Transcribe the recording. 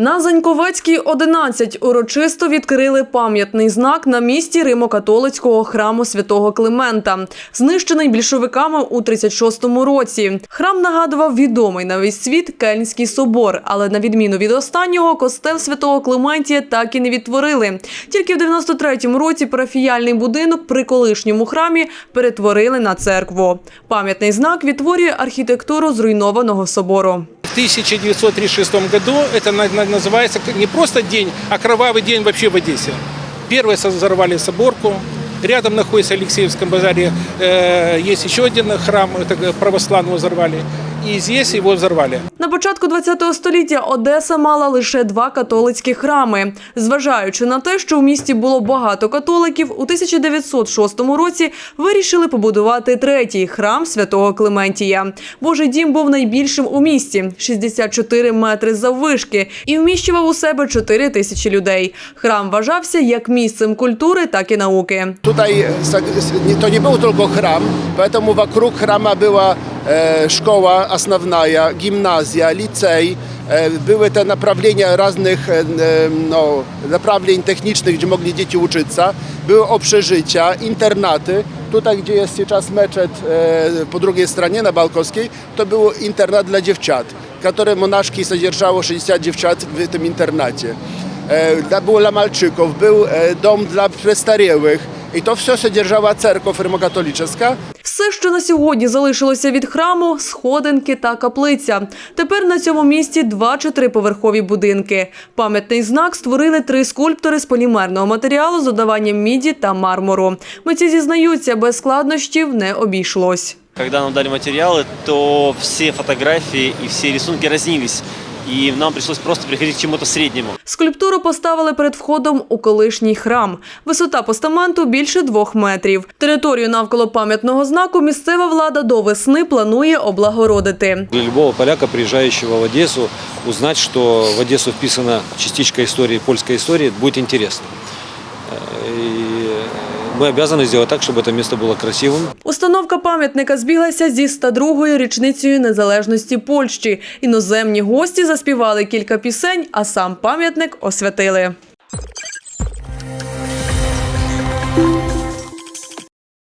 На Заньковецькій 11 урочисто відкрили пам'ятний знак на місці Римо-католицького храму святого Климента, знищений більшовиками у 36-му році. Храм нагадував відомий на весь світ Кельнський собор, але на відміну від останнього, костел святого Клементія так і не відтворили. Тільки в 93-му році парафіяльний будинок при колишньому храмі перетворили на церкву. Пам'ятний знак відтворює архітектуру зруйнованого собору. В 1936 году это на- на- называется как не просто день, а кровавый день вообще в Одессе. Первые со- взорвали соборку. Рядом находится в Алексеевском базаре, э, есть еще один храм, это православного взорвали. И здесь его взорвали. На початку ХХ століття Одеса мала лише два католицькі храми. Зважаючи на те, що в місті було багато католиків, у 1906 році вирішили побудувати третій храм святого Клементія. Божий дім був найбільшим у місті 64 метри заввишки і вміщував у себе 4 тисячі людей. Храм вважався як місцем культури, так і науки. Nie- to nie był tylko chram, poэтому wokóg chrama była e, szkoła основная, gimnazja, licej. E, były te naprawienia różnych e, e, no, naprawień technicznych, gdzie mogli dzieci uczyć się. Były oprzeżycia, internaty. Tutaj, gdzie jest teraz meczet e, po drugiej stronie, na Balkowskiej, to był internat dla dziewczat, które monaszki sadzierżało 60 dziewczat w tym internacie. E, dla- Było dla malczyków, był e, dom dla przestarzałych i to все содержала церковь римокатолическа. Все, що на сьогодні залишилося від храму, сходинки та каплиця. Тепер на цьому місці два чи триповерхові будинки. Пам'ятний знак створили три скульптори з полімерного матеріалу з додаванням міді та мармуру. Митці зізнаються, без складнощів не обійшлось. Когда нам дали материалы, то все фотографии и все рисунки разнились. И нам пришлось просто приходить к чему-то среднему. Скульптуру поставили перед входом у колишній храм. Висота постаменту більше двох метрів. Територію навколо пам'ятного знаку місцева влада до весни планує облагородити. Для любого поляка, приезжающего в Одессу, узнать, что в Одессу вписана частичка истории, польской истории, будет интересно. Э, И мы обязаны сделать так, чтобы это место было красивым, Установка пам'ятника збіглася зі 102-ю річницею незалежності Польщі. Іноземні гості заспівали кілька пісень, а сам пам'ятник освятили.